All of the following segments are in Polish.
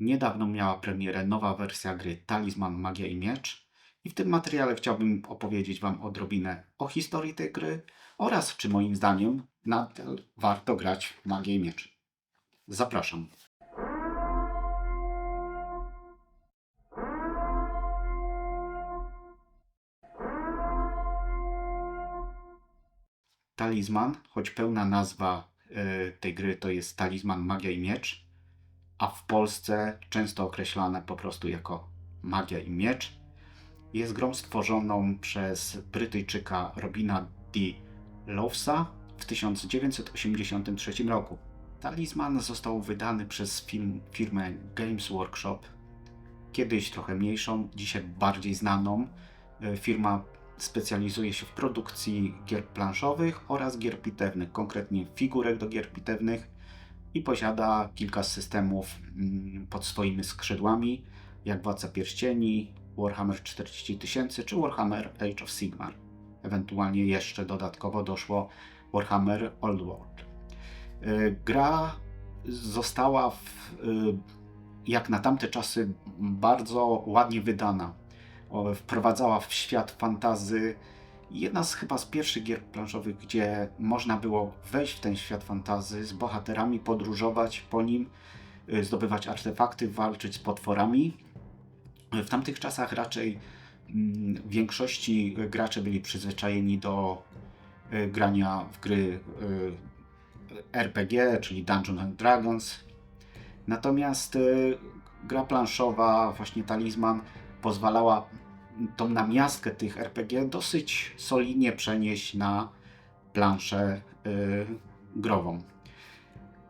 Niedawno miała premierę nowa wersja gry Talizman, Magia i Miecz i w tym materiale chciałbym opowiedzieć Wam odrobinę o historii tej gry oraz czy moim zdaniem nadal warto grać w Magię i Miecz. Zapraszam. Talizman, choć pełna nazwa y, tej gry to jest Talizman, Magia i Miecz, a w Polsce często określane po prostu jako Magia i Miecz, jest grą stworzoną przez Brytyjczyka Robina D. Lowesa w 1983 roku. Talizman został wydany przez film, firmę Games Workshop, kiedyś trochę mniejszą, dzisiaj bardziej znaną. Y, Firma specjalizuje się w produkcji gier planszowych oraz gier bitewnych, konkretnie figurek do gier bitewnych i posiada kilka systemów mm, pod swoimi skrzydłami, jak Władca Pierścieni, Warhammer 40 000 czy Warhammer Age of Sigmar. Ewentualnie jeszcze dodatkowo doszło Warhammer Old World. Y, Gra została w, y, jak na tamte czasy bardzo ładnie wydana. Wprowadzała w świat fantazy jedna z chyba z pierwszych gier planszowych, gdzie można było wejść w ten świat fantazy z bohaterami, podróżować po nim, y, zdobywać artefakty, walczyć z potworami. W tamtych czasach raczej mm, w większości gracze byli przyzwyczajeni do y, grania w gry y, RPG, czyli Dungeons and Dragons. Natomiast y, gra planszowa, właśnie Talizman, pozwalała tą namiastkę tych RPG dosyć solidnie przenieść na planszę y, grową.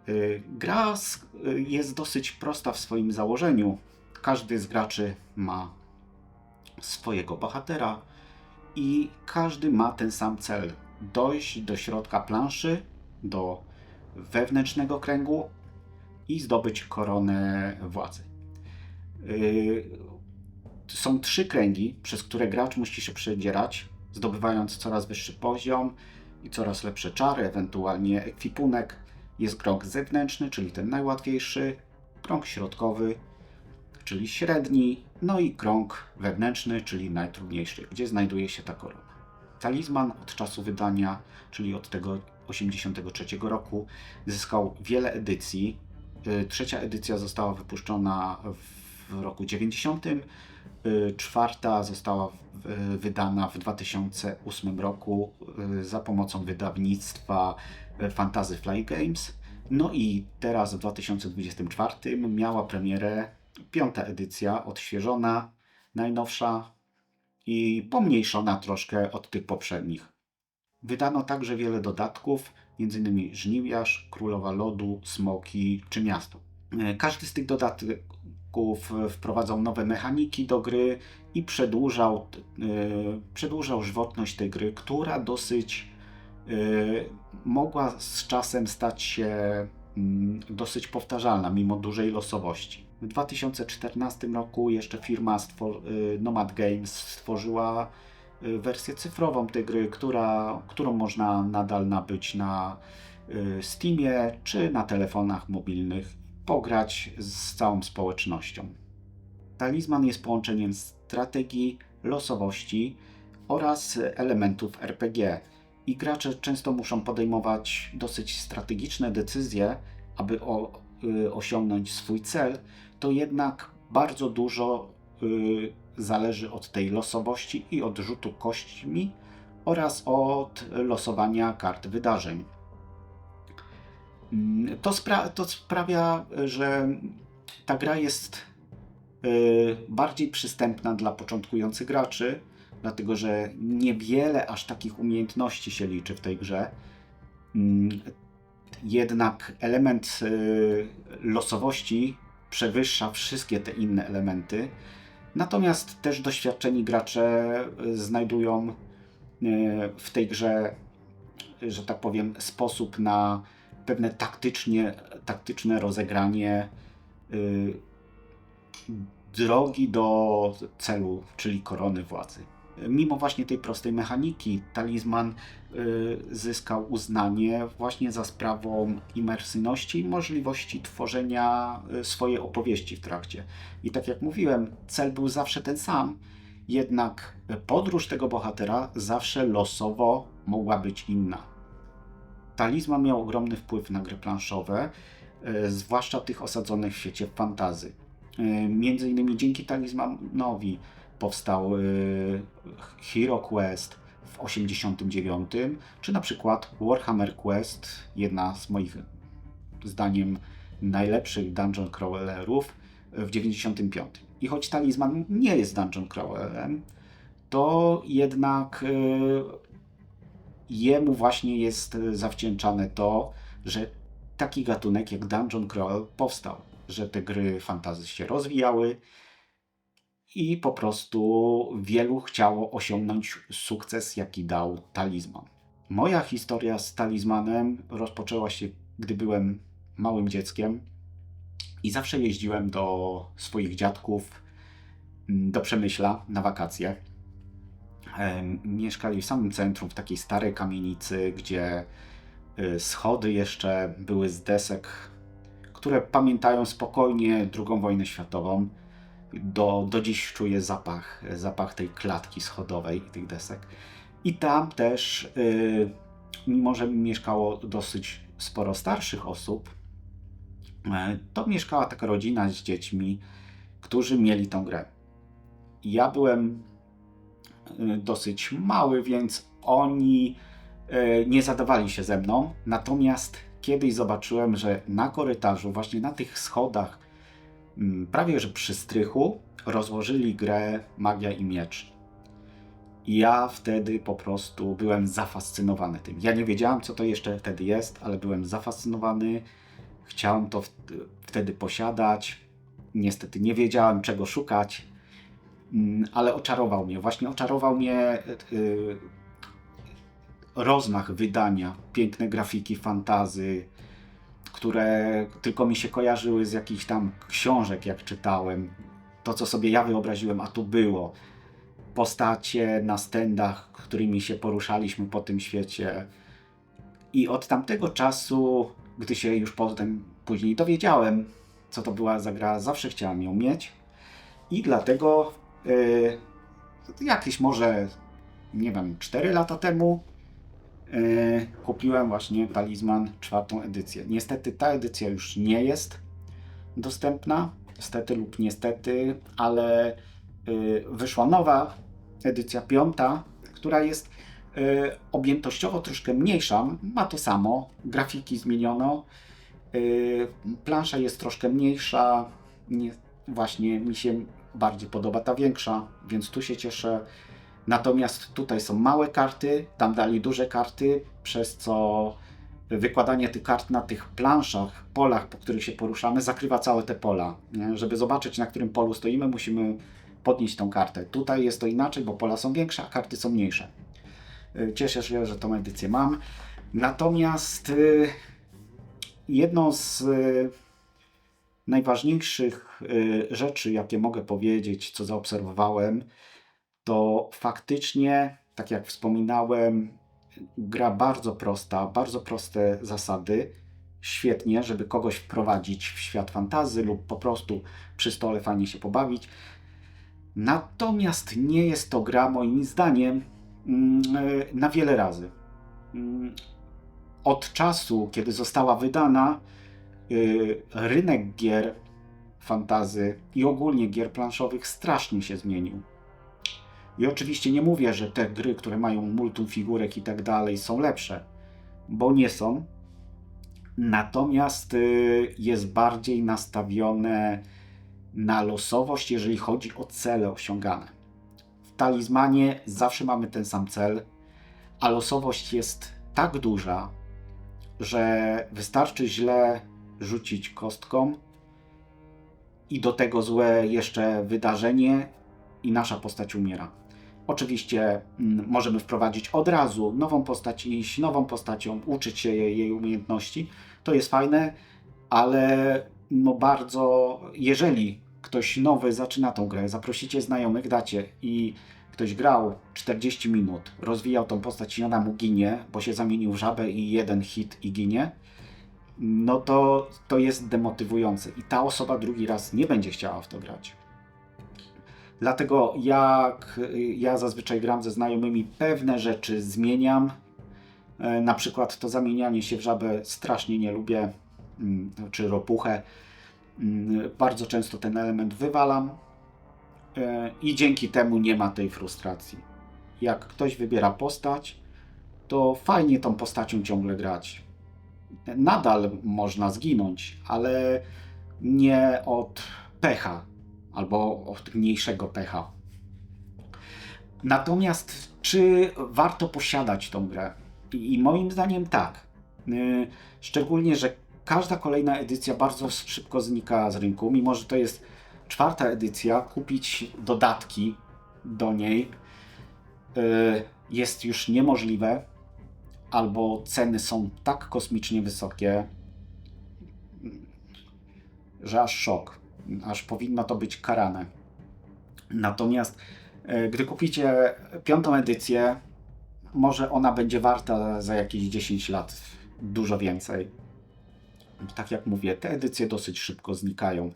Y, gra s- y, jest dosyć prosta w swoim założeniu. Każdy z graczy ma swojego bohatera i każdy ma ten sam cel: dojść do środka planszy, do wewnętrznego kręgu i zdobyć koronę władzy. Yy, są trzy kręgi, przez które gracz musi się przedzierać, zdobywając coraz wyższy poziom i coraz lepsze czary, ewentualnie ekwipunek. Jest krąg zewnętrzny, czyli ten najłatwiejszy, krąg środkowy, czyli średni, no i krąg wewnętrzny, czyli najtrudniejszy, gdzie znajduje się ta korona. Talizman od czasu wydania, czyli od tego 83 roku, zyskał wiele edycji. Y, Trzecia edycja została wypuszczona w roku 90. y, Czwarta została w- wydana w 2008 roku y, za pomocą wydawnictwa y, Fantasy Fly Games. No i teraz w 2024 miała premierę piąta edycja, odświeżona, najnowsza i pomniejszona troszkę od tych poprzednich. Wydano także wiele dodatków, m.in. Żniwiarz, Królowa Lodu, Smoki czy Miasto. Każdy z tych dodatków e, wprowadzał nowe mechaniki do gry i przedłużał, e, przedłużał żywotność tej gry, która dosyć e, mogła z czasem stać się mm, dosyć powtarzalna, mimo dużej losowości. W 2014 roku jeszcze firma stwor- Nomad Games stworzyła wersję cyfrową tej gry, która, którą można nadal nabyć na Steamie czy na telefonach mobilnych, pograć z całą społecznością. Talizman jest połączeniem strategii, losowości oraz elementów RPG. I gracze często muszą podejmować dosyć strategiczne decyzje, aby o, y, osiągnąć swój cel, to jednak bardzo dużo y, zależy od tej losowości i od rzutu kośćmi oraz od losowania kart wydarzeń. Mm, To, spra- to sprawia, że ta gra jest y, bardziej przystępna dla początkujących graczy, dlatego że niewiele aż takich umiejętności się liczy w tej grze. Mm, Jednak element y, losowości przewyższa wszystkie te inne elementy. Natomiast też doświadczeni gracze y, znajdują w tej grze, że tak powiem, sposób na pewne taktycznie, taktyczne rozegranie y, drogi do celu, czyli korony władzy. mimo właśnie tej prostej mechaniki, talizman y, zyskał uznanie właśnie za sprawą imersyjności i możliwości tworzenia y, swojej opowieści w trakcie. I tak jak mówiłem, cel był zawsze ten sam, jednak podróż tego bohatera zawsze losowo mogła być inna. Talizman miał ogromny wpływ na gry planszowe, y, zwłaszcza tych osadzonych w świecie fantazy. Między innymi dzięki talizmanowi powstał y, Hero Quest w 89, czy na przykład Warhammer Quest, jedna z moich zdaniem najlepszych dungeon crawlerów w 95. I choć talizman nie jest dungeon crawlerem, to jednak jemu właśnie jest zawdzięczane to, że taki gatunek jak dungeon crawl powstał, że te gry fantazy się rozwijały, i po prostu wielu chciało osiągnąć sukces, jaki dał talizman. Moja historia z talizmanem rozpoczęła się, gdy byłem małym dzieckiem i zawsze jeździłem do swoich dziadków mm, do Przemyśla na wakacje. Mieszkali w samym centrum, w takiej starej kamienicy, gdzie y, schody jeszcze były z desek, które pamiętają spokojnie II wojnę światową do, do dziś czuję zapach, zapach tej klatki schodowej i tych desek. I tam też, yy, mimo że mieszkało dosyć sporo starszych osób, yy, to mieszkała taka rodzina z dziećmi, którzy mieli tą grę. Ja byłem dosyć mały, więc oni yy, nie zadawali się ze mną. Natomiast kiedyś zobaczyłem, że na korytarzu, właśnie na tych schodach, Mm, prawie że przy strychu rozłożyli grę Magia i Miecz. Ja wtedy po prostu byłem zafascynowany tym. Ja nie wiedziałem, co to jeszcze wtedy jest, ale byłem zafascynowany. Chciałem to wtedy posiadać. Niestety nie wiedziałem, czego szukać, ale oczarował mnie. Właśnie oczarował mnie yy, rozmach wydania, piękne grafiki, fantazy, które tylko mi się kojarzyły z jakichś tam książek, jak czytałem. To, co sobie ja wyobraziłem, a tu było. Postacie na stendach, którymi się poruszaliśmy po tym świecie. I od tamtego czasu, gdy się już potem później dowiedziałem, co to była za gra, zawsze chciałem ją mieć. I dlatego yy, jakieś może, nie wiem, 4 lata temu E, kupiłem właśnie talizman czwartą edycję. Niestety ta edycja już nie jest dostępna, stety lub niestety, ale e, wyszła nowa edycja piąta, która jest e, objętościowo troszkę mniejsza, ma to samo, grafiki zmieniono, plansza jest troszkę mniejsza, nie, właśnie mi się bardziej podoba ta większa, więc tu się cieszę. Natomiast tutaj są małe karty, tam dali duże karty, przez co wykładanie tych kart na tych planszach, polach, po których się poruszamy, zakrywa całe te pola. Żeby zobaczyć, na którym polu stoimy, musimy podnieść tą kartę. Tutaj jest to inaczej, bo pola są większe, a karty są mniejsze. Y, cieszę się, że tą edycję mam. Natomiast y, jedną z y, najważniejszych rzeczy, jakie mogę powiedzieć, co zaobserwowałem, to faktycznie, tak jak wspominałem, gra bardzo prosta, bardzo proste zasady. Świetnie, żeby kogoś wprowadzić w świat fantazy lub po prostu przy stole fajnie się pobawić. Natomiast nie jest to gra, moim zdaniem, mm, na wiele razy. Mm, od czasu, kiedy została wydana, y, rynek gier fantazy i ogólnie gier planszowych strasznie się zmienił. I oczywiście nie mówię, że te gry, które mają multum figurek i tak dalej są lepsze, bo nie są. Natomiast y, jest bardziej nastawione na losowość, jeżeli chodzi o cele osiągane. W talizmanie zawsze mamy ten sam cel, a losowość jest tak duża, że wystarczy źle rzucić kostką i do tego złe jeszcze wydarzenie i nasza postać umiera. Oczywiście mm, możemy wprowadzić od razu nową postać, iść nową postacią, uczyć się jej, jej umiejętności. To jest fajne, ale no bardzo, jeżeli ktoś nowy zaczyna tą grę, zaprosicie znajomych, dacie i ktoś grał 40 minut, rozwijał tą postać i ona mu ginie, bo się zamienił w żabę i jeden hit i ginie, no to to jest demotywujące i ta osoba drugi raz nie będzie chciała w to grać. Dlatego jak ja zazwyczaj gram ze znajomymi, pewne rzeczy zmieniam. E, Na przykład to zamienianie się w żabę strasznie nie lubię, mm, czy ropuchę. Mm, Bardzo często ten element wywalam e, i dzięki temu nie ma tej frustracji. Jak ktoś wybiera postać, to fajnie tą postacią ciągle grać. Nadal można zginąć, ale nie od pecha albo od mniejszego pecha. Natomiast czy warto posiadać tą grę? I moim zdaniem tak. Yy, Szczególnie, że każda kolejna edycja bardzo szybko znika z rynku, mimo że to jest czwarta edycja, kupić dodatki do niej yy, jest już niemożliwe, albo ceny są tak kosmicznie wysokie, że aż szok, aż powinno to być karane. Natomiast e, gdy kupicie piątą edycję, może ona będzie warta za jakieś 10 lat dużo więcej. Tak jak mówię, te edycje dosyć szybko znikają.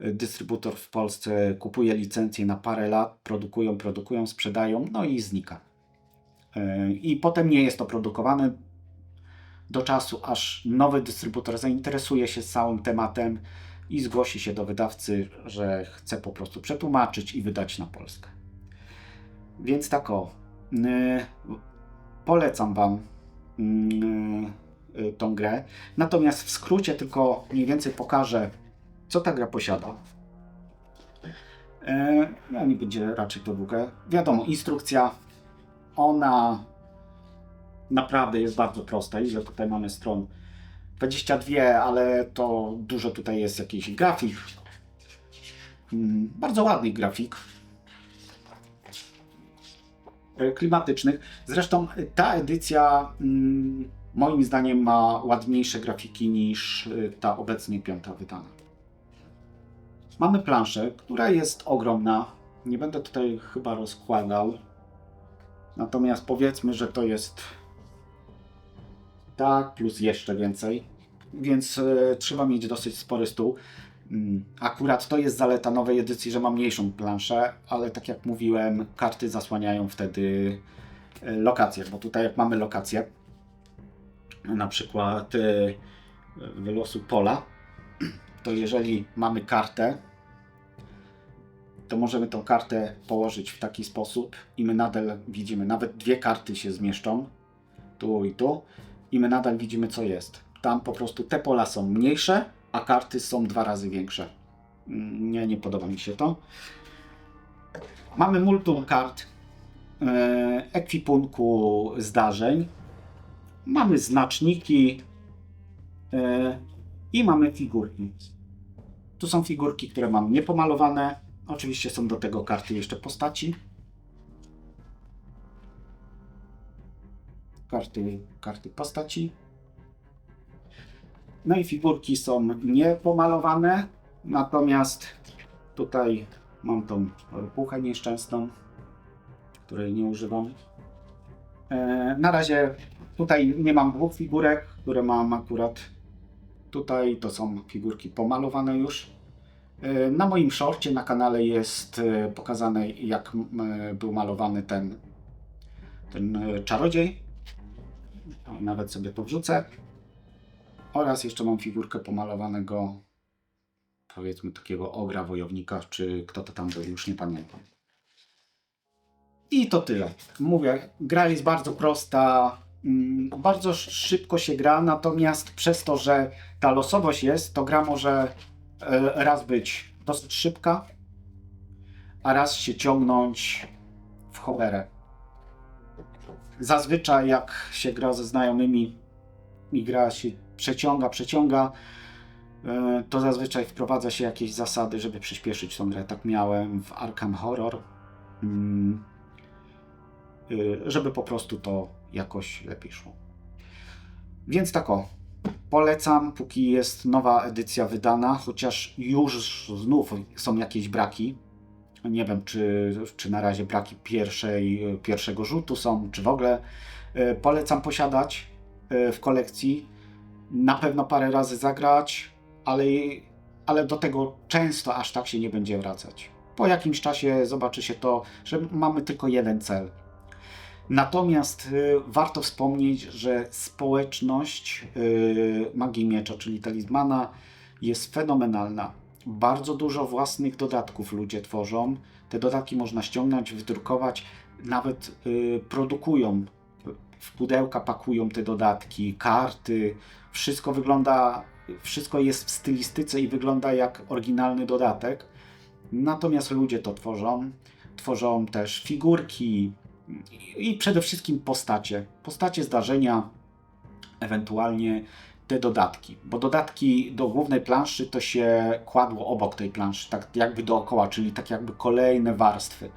Dystrybutor w Polsce kupuje licencję na parę lat, produkują, produkują, sprzedają, no i znika. I potem nie jest to produkowane do czasu, aż nowy dystrybutor zainteresuje się całym tematem i zgłosi się do wydawcy, że chce po prostu przetłumaczyć i wydać na Polskę. Więc tak o, y, polecam Wam y, y, tą grę. Natomiast w skrócie tylko mniej więcej pokażę, co ta gra posiada. E, No nie będzie raczej to długie. Wiadomo, instrukcja, ona naprawdę jest bardzo prosta. Ile tutaj mamy stron? 22, ale to dużo tutaj jest jakiś grafik. Mm, Bardzo ładny grafik. E, Klimatycznych. Zresztą ta edycja mm, moim zdaniem ma ładniejsze grafiki niż e, ta obecnie piąta wydana. Mamy planszę, która jest ogromna. Nie będę tutaj chyba rozkładał. Natomiast powiedzmy, że to jest tak, plus jeszcze więcej. Więc e, trzeba mieć dosyć spory stół. Mm, Akurat to jest zaleta nowej edycji, że ma mniejszą planszę, ale tak jak mówiłem, karty zasłaniają wtedy e, lokacje, bo tutaj jak mamy lokację, na przykład e, wylosu pola, to jeżeli mamy kartę, to możemy tą kartę położyć w taki sposób i my nadal widzimy, nawet dwie karty się zmieszczą, tu i tu, i my nadal widzimy co jest. Tam po prostu te pola są mniejsze, a karty są dwa razy większe. Mm, Nie, nie podoba mi się to. Mamy multum kart, e, ekwipunku zdarzeń, mamy znaczniki e, i mamy figurki. Tu są figurki, które mam niepomalowane. Oczywiście są do tego karty jeszcze postaci. Karty, karty postaci. No i figurki są niepomalowane, natomiast tutaj mam tą puchę nieszczęsną, której nie używam. E, na razie tutaj nie mam dwóch figurek, które mam akurat tutaj. To są figurki pomalowane już. E, Na moim shorcie na kanale jest e, pokazane jak e, był malowany ten, ten czarodziej. Nawet sobie to wrzucę. Oraz jeszcze mam figurkę pomalowanego, powiedzmy takiego ogra wojownika, czy kto to tam był, już nie pamiętam. I to tyle. Mówię, gra jest bardzo prosta, mm, bardzo sz- szybko się gra, natomiast przez to, że ta losowość jest, to gra może raz być dosyć szybka, a raz się ciągnąć w cholerę. Zazwyczaj jak się gra ze znajomymi i gra się przeciąga, przeciąga, e, to zazwyczaj wprowadza się jakieś zasady, żeby przyspieszyć tą grę. Tak miałem w Arkham Horror, mm, y, żeby po prostu to jakoś lepiej szło. Więc tak o, polecam, póki jest nowa edycja wydana, chociaż już znów są jakieś braki, Nie wiem, czy, czy na razie braki pierwszej, pierwszego rzutu są, czy w ogóle. E, Polecam posiadać e, w kolekcji. Na pewno parę razy zagrać, ale, ale do tego często aż tak się nie będzie wracać. Po jakimś czasie zobaczy się to, że mamy tylko jeden cel. Natomiast y, warto wspomnieć, że społeczność y, magii miecza, czyli talizmana, jest fenomenalna. Bardzo dużo własnych dodatków ludzie tworzą. Te dodatki można ściągnąć, wydrukować, nawet y, produkują w pudełka, pakują te dodatki, karty. Wszystko wygląda, wszystko jest w stylistyce i wygląda jak oryginalny dodatek. Natomiast ludzie to tworzą. Tworzą też figurki i przede wszystkim postacie. Postacie zdarzenia, ewentualnie te dodatki. Bo dodatki do głównej planszy to się kładło obok tej planszy, tak jakby dookoła, czyli tak jakby kolejne warstwy.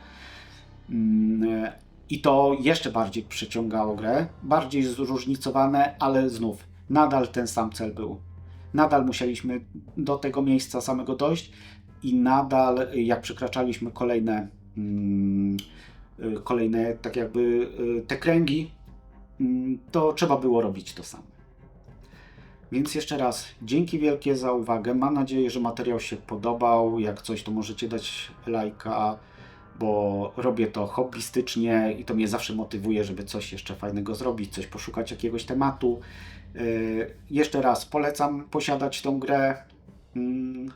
Mm, I to jeszcze bardziej przyciągało grę, bardziej zróżnicowane, ale znów nadal ten sam cel był. Nadal musieliśmy do tego miejsca samego dojść i nadal, jak przekraczaliśmy kolejne, mm, kolejne tak jakby y, te kręgi, mm, to trzeba było robić to samo. Więc jeszcze raz dzięki wielkie za uwagę. Mam nadzieję, że materiał się podobał. Jak coś, to możecie dać lajka, bo robię to hobbystycznie i to mnie zawsze motywuje, żeby coś jeszcze fajnego zrobić, coś poszukać jakiegoś tematu. Yy, Jeszcze raz polecam posiadać tą grę. Mm,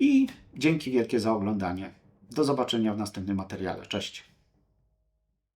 I dzięki wielkie za oglądanie. Do zobaczenia w następnym materiale. Cześć.